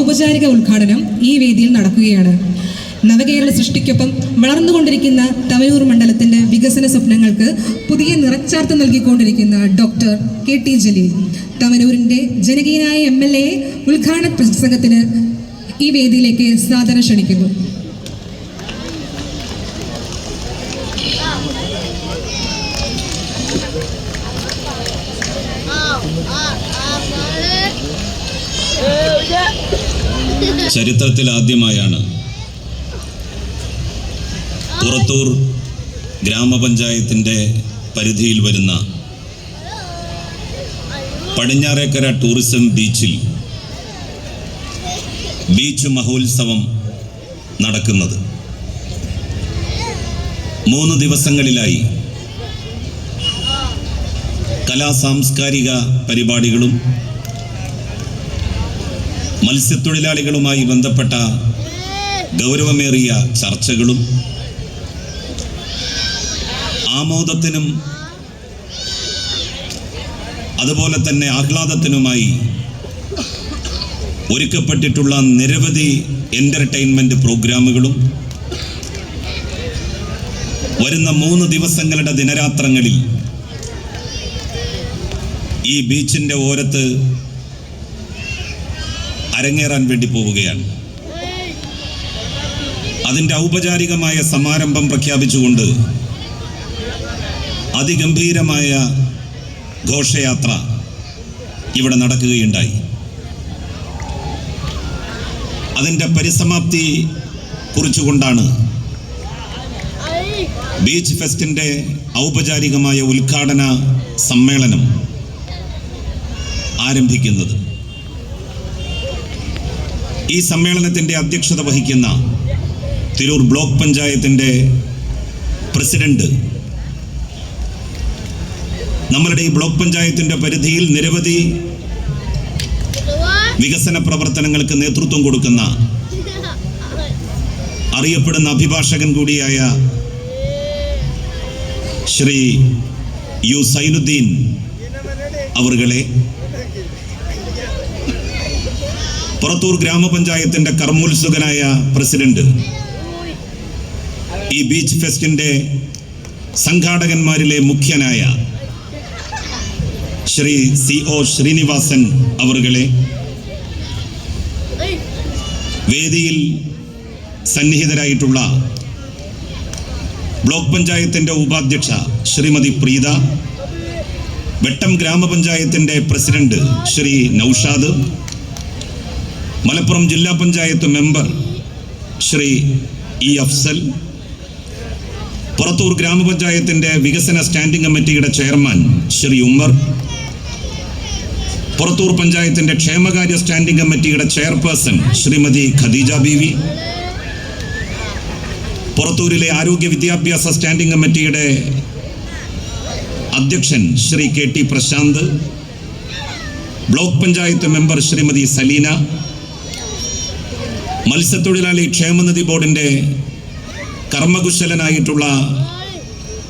ഔപചാരിക ഉദ്ഘാടനം ഈ വേദിയിൽ നടക്കുകയാണ്. നവകേരള സൃഷ്ടിക്കൊപ്പം വളർന്നുകൊണ്ടിരിക്കുന്ന തവയൂർ മണ്ഡലത്തിന്റെ വികസന സ്വപ്നങ്ങൾക്ക് പുതിയ നിറച്ചാർത്ത് നൽകിക്കൊണ്ടിരിക്കുന്ന ഡോക്ടർ കെ ടി ജലീൽ തവനൂരിന്റെ ജനകീയനായ എം എൽ എ ഉദ്ഘാടന പ്രസംഗത്തിന് ഈ വേദിയിലേക്ക് സാദരം ക്ഷണിക്കുന്നു. ചരിത്രത്തിൽ ആദ്യമായാണ്. പുറത്തൂർ ഗ്രാമപഞ്ചായത്തിന്റെ പരിധിയിൽ വരുന്ന പടിഞ്ഞാറേക്കര ടൂറിസം ബീച്ചിൽ ബീച്ച് മഹോത്സവം നടക്കുന്നത്. മൂന്ന് ദിവസങ്ങളിലായി കലാ സാംസ്കാരിക പരിപാടികളും മത്സ്യത്തൊഴിലാളികളുമായി ബന്ധപ്പെട്ട ഗൗരവമേറിയ ചർച്ചകളും ആമോദത്തിനും അതുപോലെ തന്നെ ആഹ്ലാദത്തിനുമായി ഒരുക്കപ്പെട്ടിട്ടുള്ള നിരവധി എന്റർടൈൻമെന്റ് പ്രോഗ്രാമുകളും വരുന്ന മൂന്ന് ദിവസങ്ങളുടെ ദിനരാത്രങ്ങളിൽ ഈ ബീച്ചിന്റെ ഓരത്ത് അരങ്ങേറാൻ വേണ്ടി പോവുകയാണ്. അതിന്റെ ഔപചാരികമായ സമാരംഭം പ്രഖ്യാപിച്ചുകൊണ്ട് അതിഗംഭീരമായ ഘോഷയാത്ര ഇവിടെ നടക്കുകയുണ്ടായി. അതിന്റെ പരിസമാപ്തി കുറിച്ചുകൊണ്ടാണ് ബീച്ച് ഫെസ്റ്റിന്റെ ഔപചാരികമായ ഉദ്ഘാടന സമ്മേളനം ആരംഭിക്കുന്നത്. ഈ സമ്മേളനത്തിന്റെ അധ്യക്ഷത വഹിക്കുന്ന തിരൂർ ബ്ലോക്ക് പഞ്ചായത്തിന്റെ പ്രസിഡന്റ്. നമ്മളുടെ ഈ ബ്ലോക്ക് പഞ്ചായത്തിന്റെ പരിധിയിൽ നിരവധി വികസന പ്രവർത്തനങ്ങൾക്ക് നേതൃത്വം കൊടുക്കുന്ന അറിയപ്പെടുന്ന അഭിഭാഷകൻ കൂടിയായ ശ്രീ യു സൈനുദ്ദീൻ അവറുകളെ പുറത്തൂർ ഗ്രാമപഞ്ചായത്തിന്റെ കർമ്മോത്സുകനായ പ്രസിഡന്റ്. ഈ ബീച്ച് ഫെസ്റ്റിന്റെ സംഘാടകന്മാരിലെ മുഖ്യനായ ശ്രീ സി ഒ ശ്രീനിവാസൻ അവറുകളെ വേദിയിൽ സന്നിഹിതരായിട്ടുള്ള ബ്ലോക്ക് പഞ്ചായത്തിന്റെ ഉപാധ്യക്ഷ ശ്രീമതി പ്രീത വെട്ടം ഗ്രാമപഞ്ചായത്തിന്റെ പ്രസിഡന്റ് ശ്രീ നൌഷാദ് മലപ്പുറം ജില്ലാ പഞ്ചായത്ത് മെമ്പർ ശ്രീ ഇ അഫ്സൽ പുറത്തൂർ ഗ്രാമപഞ്ചായത്തിന്റെ വികസന സ്റ്റാൻഡിംഗ് കമ്മിറ്റിയുടെ ചെയർമാൻ ശ്രീ ഉമ്മർ പുറത്തൂർ പഞ്ചായത്തിന്റെ ക്ഷേമകാര്യ സ്റ്റാൻഡിംഗ് കമ്മിറ്റിയുടെ ചെയർപേഴ്സൺ ശ്രീമതി ഖദീജ ബീവി പുറത്തൂരിലെ ആരോഗ്യ വിദ്യാഭ്യാസ സ്റ്റാൻഡിംഗ് കമ്മിറ്റിയുടെ അധ്യക്ഷൻ Shri K T Prashanth block panchayat member Shrimati Saleena മത്സ്യത്തൊഴിലാളി ക്ഷേമനിധി ബോർഡിന്റെ കർമ്മകുശലനായിട്ടുള്ള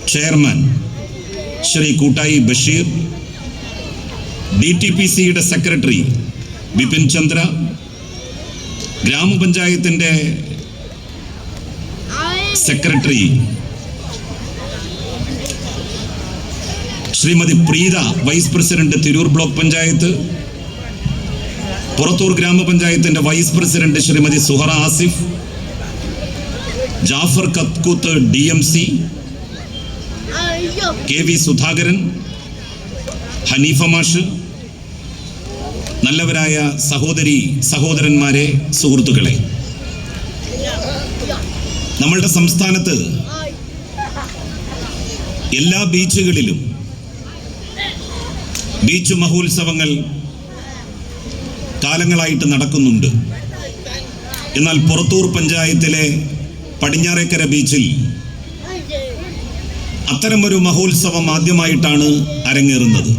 chairman Shri Koottayi Basheer D T P സിയുടെ സെക്രട്ടറി ബിപിൻ ചന്ദ്ര ഗ്രാമപഞ്ചായത്തിന്റെ secretary Shrimati Preetha vice president Tirur block panchayat Purathur ഗ്രാമപഞ്ചായത്തിന്റെ vice president Shrimati Suhara Asif Jafar കത്കൂത്ത് D M C K V Sudhakaran Haneefa മാഷ് നല്ലവരായ സഹോദരി സഹോദരന്മാരെ സുഹൃത്തുക്കളെ. നമ്മളുടെ സംസ്ഥാനത്ത് എല്ലാ ബീച്ചുകളിലും ബീച്ച് മഹോത്സവങ്ങൾ കാലങ്ങളായിട്ട് നടക്കുന്നുണ്ട്. എന്നാൽ പുറത്തൂർ പഞ്ചായത്തിലെ പടിഞ്ഞാറേക്കര ബീച്ചിൽ അത്തരമൊരു മഹോത്സവം ആദ്യമായിട്ടാണ് അരങ്ങേറുന്നത്.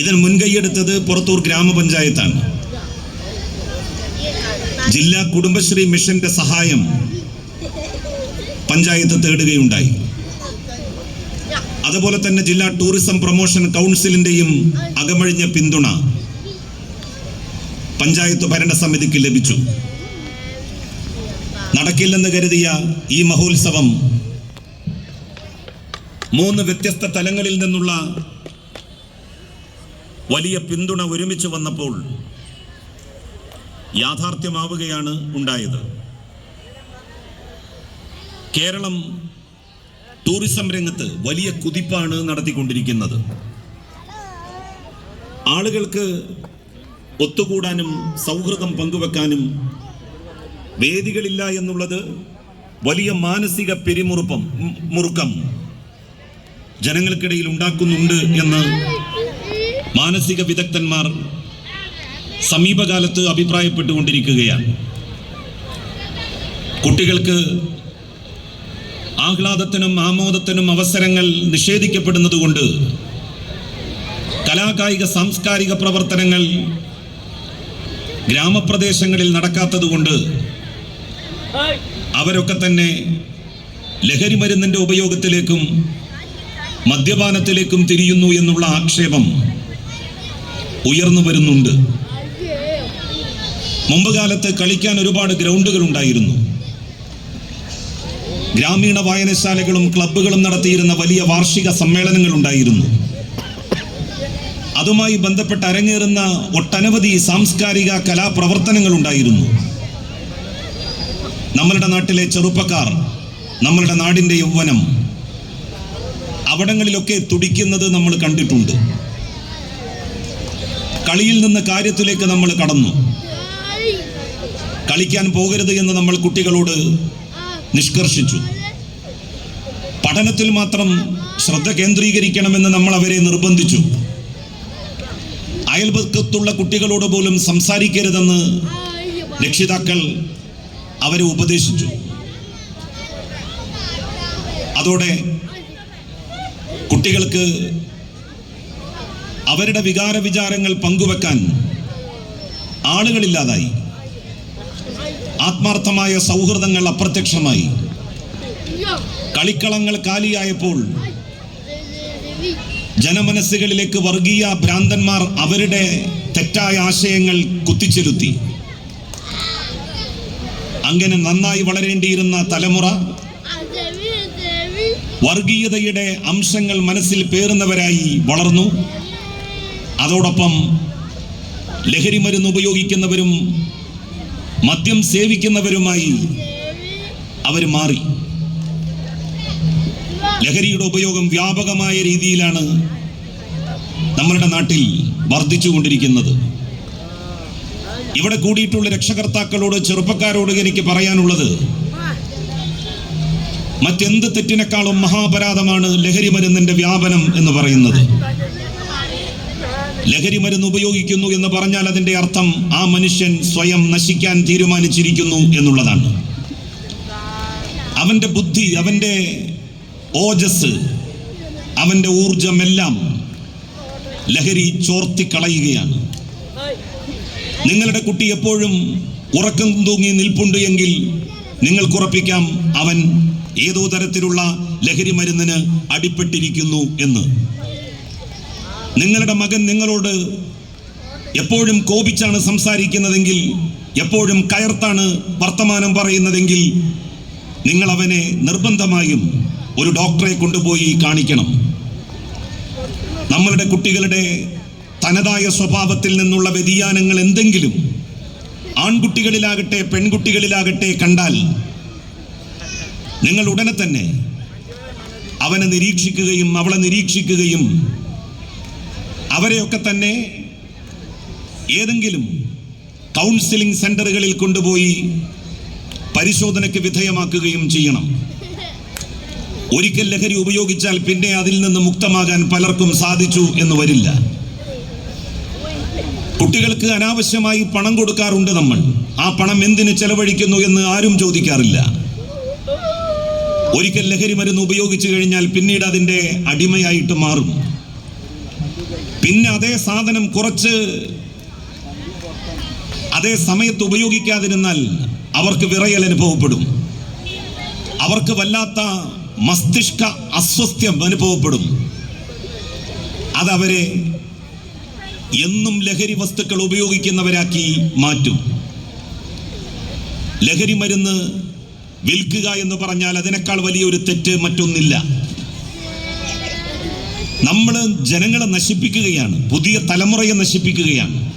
ഇതിന് മുൻകൈയെടുത്തത് പുറത്തൂർ ഗ്രാമപഞ്ചായത്താണ്. ജില്ലാ കുടുംബശ്രീ മിഷന്റെ സഹായം പഞ്ചായത്ത് തേടുകയുണ്ടായി. അതുപോലെ തന്നെ ജില്ലാ ടൂറിസം പ്രൊമോഷൻ കൗൺസിലിന്റെയും അകമഴിഞ്ഞ പിന്തുണ പഞ്ചായത്ത് ഭരണസമിതിക്ക് ലഭിച്ചു. നടക്കില്ലെന്ന് കരുതിയ ഈ മഹോത്സവം മൂന്ന് വ്യത്യസ്ത തലങ്ങളിൽ നിന്നുള്ള വലിയ പിന്തുണ ഒരുമിച്ച് വന്നപ്പോൾ യാഥാർത്ഥ്യമാവുകയാണ് ഉണ്ടായത്. കേരളം ടൂറിസം രംഗത്ത് വലിയ കുതിപ്പാണ് നടത്തിക്കൊണ്ടിരിക്കുന്നത്. ആളുകൾക്ക് ഒത്തുകൂടാനും സൗഹൃദം പങ്കുവെക്കാനും വേദികളില്ല എന്നുള്ളത് വലിയ മാനസിക പിരിമുറുപ്പം മുറുക്കം ജനങ്ങൾക്കിടയിൽ ഉണ്ടാക്കുന്നുണ്ട് എന്ന് മാനസിക വിദഗ്ധന്മാർ സമീപകാലത്ത് അഭിപ്രായപ്പെട്ടുകൊണ്ടിരിക്കുകയാണ്. കുട്ടികൾക്ക് ആഹ്ലാദത്തിനും ആമോദത്തിനും അവസരങ്ങൾ നിഷേധിക്കപ്പെടുന്നതുകൊണ്ട് കലാകായിക സാംസ്കാരിക പ്രവർത്തനങ്ങൾ ഗ്രാമപ്രദേശങ്ങളിൽ നടക്കാത്തതുകൊണ്ട് അവരൊക്കെ തന്നെ ലഹരി മരുന്നിന്റെ ഉപയോഗത്തിലേക്കും മദ്യപാനത്തിലേക്കും തിരിയുന്നു എന്നുള്ള ആക്ഷേപം ഉയർന്നു വരുന്നുണ്ട്. മുമ്പ് കാലത്ത് കളിക്കാൻ ഒരുപാട് ഗ്രൗണ്ടുകൾ ഉണ്ടായിരുന്നു. ഗ്രാമീണ വായനശാലകളും ക്ലബ്ബുകളും നടത്തിയിരുന്ന വലിയ വാർഷിക സമ്മേളനങ്ങൾ ഉണ്ടായിരുന്നു. അതുമായി ബന്ധപ്പെട്ട് അരങ്ങേറുന്ന ഒട്ടനവധി സാംസ്കാരിക കലാപ്രവർത്തനങ്ങൾ ഉണ്ടായിരുന്നു. നമ്മളുടെ നാട്ടിലെ ചെറുപ്പക്കാർ നമ്മളുടെ നാടിന്റെ യൗവനം അവിടങ്ങളിലൊക്കെ തുടിക്കുന്നത് നമ്മൾ കണ്ടിട്ടുണ്ട്. കളിയിൽ നിന്ന് കാര്യത്തിലേക്ക് നമ്മൾ കടന്നു. കളിക്കാൻ പോകരുത് എന്ന് നമ്മൾ കുട്ടികളോട് നിഷ്കർഷിച്ചു. പഠനത്തിൽ മാത്രം ശ്രദ്ധ കേന്ദ്രീകരിക്കണമെന്ന് നമ്മൾ അവരെ നിർബന്ധിച്ചു. അയൽപക്കത്തുള്ള കുട്ടികളോട് പോലും സംസാരിക്കരുതെന്ന് രക്ഷിതാക്കൾ അവരെ ഉപദേശിച്ചു. അതോടെ കുട്ടികൾക്ക് അവരുടെ വികാര വിചാരങ്ങൾ പങ്കുവെക്കാൻ ആളുകളില്ലാതായി. ആത്മാർത്ഥമായ സൗഹൃദങ്ങൾ അപ്രത്യക്ഷമായി. കളിക്കളങ്ങൾ കാലിയായപ്പോൾ ജനമനസ്സുകളിലേക്ക് വർഗീയ ഭ്രാന്തന്മാർ അവരുടെ തെറ്റായ ആശയങ്ങൾ കുത്തിച്ചെലുത്തി. അങ്ങനെ നന്നായി വളരേണ്ടിയിരുന്ന തലമുറ വർഗീയതയുടെ അംശങ്ങൾ മനസ്സിൽ പേറുന്നവരായി വളർന്നു. അതോടൊപ്പം ലഹരി മരുന്ന് ഉപയോഗിക്കുന്നവരും മദ്യം സേവിക്കുന്നവരുമായി അവർ മാറി. ലഹരിയുടെ ഉപയോഗം വ്യാപകമായ രീതിയിലാണ് നമ്മളുടെ നാട്ടിൽ വർദ്ധിച്ചുകൊണ്ടിരിക്കുന്നത്. ഇവിടെ കൂടിയിട്ടുള്ള രക്ഷകർത്താക്കളോട് ചെറുപ്പക്കാരോട് എനിക്ക് പറയാനുള്ളത് മറ്റെന്ത് തെറ്റിനേക്കാളും മഹാപരാധമാണ് ലഹരി മരുന്നിന്റെ വ്യാപനം എന്ന് പറയുന്നത്. ലഹരി മരുന്ന് ഉപയോഗിക്കുന്നു എന്ന് പറഞ്ഞാൽ അതിന്റെ അർത്ഥം ആ മനുഷ്യൻ സ്വയം നശിക്കാൻ തീരുമാനിച്ചിരിക്കുന്നു എന്നുള്ളതാണ്. അവന്റെ ബുദ്ധി അവന്റെ ഓജസ് അവന്റെ ഊർജമെല്ലാം ലഹരി ചോർത്തിക്കളയുകയാണ് നിങ്ങളുടെ കുട്ടി എപ്പോഴും ഉറക്കം തൂങ്ങി നിൽപ്പുണ്ട് എങ്കിൽ നിങ്ങൾക്കുറപ്പിക്കാം അവൻ ഏതോ തരത്തിലുള്ള ലഹരി മരുന്നിന് അടിപ്പെട്ടിരിക്കുന്നു എന്ന്. നിങ്ങളുടെ മകൻ നിങ്ങളോട് എപ്പോഴും കോപിച്ചാണ് സംസാരിക്കുന്നതെങ്കിൽ എപ്പോഴും കയർത്താണ് വർത്തമാനം പറയുന്നതെങ്കിൽ നിങ്ങൾ അവനെ നിർബന്ധമായും ഒരു ഡോക്ടറെ കൊണ്ടുപോയി കാണിക്കണം. നമ്മളുടെ കുട്ടികളുടെ തനതായ സ്വഭാവത്തിൽ നിന്നുള്ള വ്യതിയാനങ്ങൾ എന്തെങ്കിലും ആൺകുട്ടികളിലാകട്ടെ പെൺകുട്ടികളിലാകട്ടെ കണ്ടാൽ നിങ്ങൾ ഉടനെ തന്നെ അവനെ നിരീക്ഷിക്കുകയും അവളെ നിരീക്ഷിക്കുകയും അവരെയൊക്കെ തന്നെ ഏതെങ്കിലും കൗൺസിലിംഗ് സെന്ററുകളിൽ കൊണ്ടുപോയി പരിശോധനയ്ക്ക് വിധേയമാക്കുകയും ചെയ്യണം. ഒരിക്കൽ ലഹരി ഉപയോഗിച്ചാൽ പിന്നെ അതിൽ നിന്ന് മുക്തമാകാൻ പലർക്കും സാധിച്ചു എന്ന് വരില്ല. കുട്ടികൾക്ക് അനാവശ്യമായി പണം കൊടുക്കാറുണ്ട് നമ്മൾ. ആ പണം എന്തിന് ചെലവഴിക്കുന്നു എന്ന് ആരും ചോദിക്കാറില്ല. ഒരിക്കൽ ലഹരി മരുന്ന് ഉപയോഗിച്ചു കഴിഞ്ഞാൽ പിന്നീട് അതിന്റെ അടിമയായിട്ട് മാറും. പിന്നെ അതേ സാധനം കുറച്ച് അതേ സമയത്ത് ഉപയോഗിക്കാതിരുന്നാൽ അവർക്ക് വിറയൽ അനുഭവപ്പെടും. അവർക്ക് വല്ലാത്ത മസ്തിഷ്ക അസ്വസ്ഥ്യം അനുഭവപ്പെടും. അതവരെ എന്നും ലഹരി വസ്തുക്കൾ ഉപയോഗിക്കുന്നവരാക്കി മാറ്റും. ലഹരി മരുന്ന് വിൽക്കുക എന്ന് പറഞ്ഞാൽ അതിനേക്കാൾ വലിയൊരു തെറ്റ് മറ്റൊന്നില്ല. നമ്മൾ ജനങ്ങളെ നശിപ്പിക്കുകയാണ്. പുതിയ തലമുറയെ നശിപ്പിക്കുകയാണ്.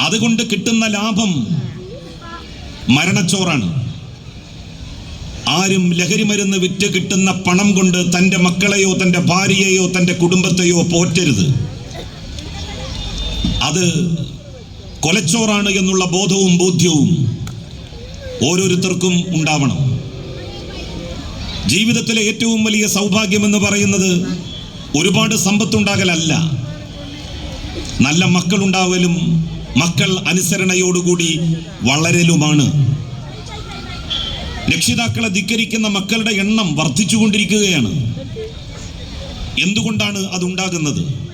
അതുകൊണ്ട് കിട്ടുന്ന ലാഭം മരണച്ചോറാണ്. ആരും ലഹരി മരുന്ന് വിറ്റ് കിട്ടുന്ന പണം കൊണ്ട് തന്റെ മക്കളെയോ തന്റെ ഭാര്യയെയോ തന്റെ കുടുംബത്തെയോ പോറ്റരുത്. അത് കൊലച്ചോറാണ് എന്നുള്ള ബോധവും ബോധ്യവും ഓരോരുത്തർക്കും ഉണ്ടാവണം. ജീവിതത്തിലെ ഏറ്റവും വലിയ സൗഭാഗ്യം എന്ന് പറയുന്നത് ഒരുപാട് സമ്പത്തുണ്ടാകലല്ല. നല്ല മക്കളുണ്ടാവലും മക്കൾ അനുസരണയോടുകൂടി വളരലുമാണ്. രക്ഷിതാക്കളെ ധിക്കരിക്കുന്ന മക്കളുടെ എണ്ണം വർദ്ധിച്ചുകൊണ്ടിരിക്കുകയാണ്. എന്തുകൊണ്ടാണ് അതുണ്ടാകുന്നത്?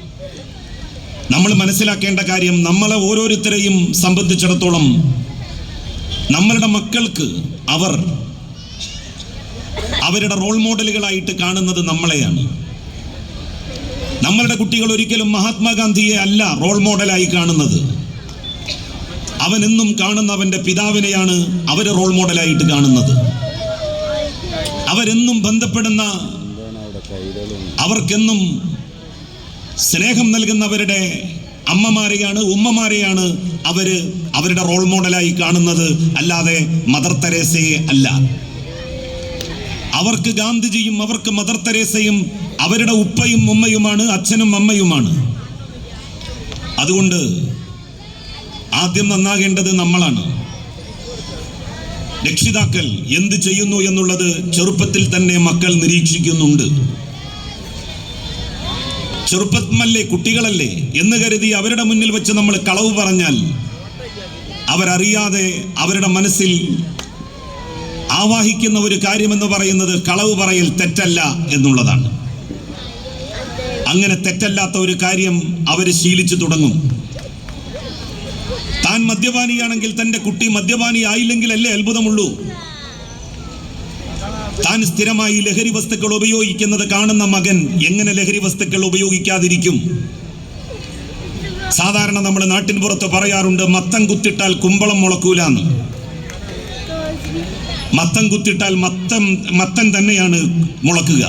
നമ്മൾ മനസ്സിലാക്കേണ്ട കാര്യം നമ്മളെ ഓരോരുത്തരെയും സംബന്ധിച്ചിടത്തോളം നമ്മളുടെ മക്കൾക്ക് അവർ അവരുടെ റോൾ മോഡലുകളായിട്ട് കാണുന്നത് നമ്മളെയാണ്. നമ്മളുടെ കുട്ടികൾ ഒരിക്കലും മഹാത്മാഗാന്ധിയെ അല്ല റോൾ മോഡലായി കാണുന്നത്. അവൻ എന്നും കാണുന്ന അവന്റെ പിതാവിനെയാണ് അവരെ റോൾ മോഡലായിട്ട് കാണുന്നത്. അവരെന്നും ബന്ധപ്പെടുന്ന അവർക്കെന്നും സ്നേഹം നൽകുന്നവരുടെ അമ്മമാരെയാണ് ഉമ്മമാരെയാണ് അവർ അവരുടെ റോൾ മോഡലായി കാണുന്നത്. അല്ലാതെ മദർ തെരേസയെ അല്ല. അവർക്ക് ഗാന്ധിജിയും അവർക്ക് മദർ തെരേസയും അവരുടെ ഉപ്പയും ഉമ്മയുമാണ് അച്ഛനും അമ്മയുമാണ്. അതുകൊണ്ട് ആദ്യം നന്നാകേണ്ടത് നമ്മളാണ്. രക്ഷിതാക്കൾ എന്ത് ചെയ്യുന്നു എന്നുള്ളത് ചെറുപ്പത്തിൽ തന്നെ മക്കൾ നിരീക്ഷിക്കുന്നുണ്ട്. ചെറുപ്പമല്ലേ കുട്ടികളല്ലേ എന്ന് കരുതി അവരുടെ മുന്നിൽ വെച്ച് നമ്മൾ കളവ് പറഞ്ഞാൽ അവരറിയാതെ അവരുടെ മനസ്സിൽ ആവാഹിക്കുന്ന ഒരു കാര്യമെന്ന് പറയുന്നത് കളവ് പറയൽ തെറ്റല്ല എന്നുള്ളതാണ്. അങ്ങനെ തെറ്റല്ലാത്ത ഒരു കാര്യം അവർ ശീലിച്ചു തുടങ്ങും. താൻ മദ്യപാനിയാണെങ്കിൽ തന്റെ കുട്ടി മദ്യപാനി ആയില്ലെങ്കിലല്ലേ അത്ഭുതമുള്ളൂ? താൻ സ്ഥിരമായി ലഹരി വസ്തുക്കൾ ഉപയോഗിക്കുന്നത് കാണുന്ന മകൻ എങ്ങനെ ലഹരി വസ്തുക്കൾ ഉപയോഗിക്കാതിരിക്കും? സാധാരണ നമ്മൾ നാട്ടിൻ പുറത്ത് പറയാറുണ്ട് മത്തം കുത്തിട്ടാൽ കുമ്പളം മുളക്കൂലാന്ന്. മത്തം കുത്തിട്ടാൽ മത്തം മത്തൻ തന്നെയാണ് മുളക്കുക.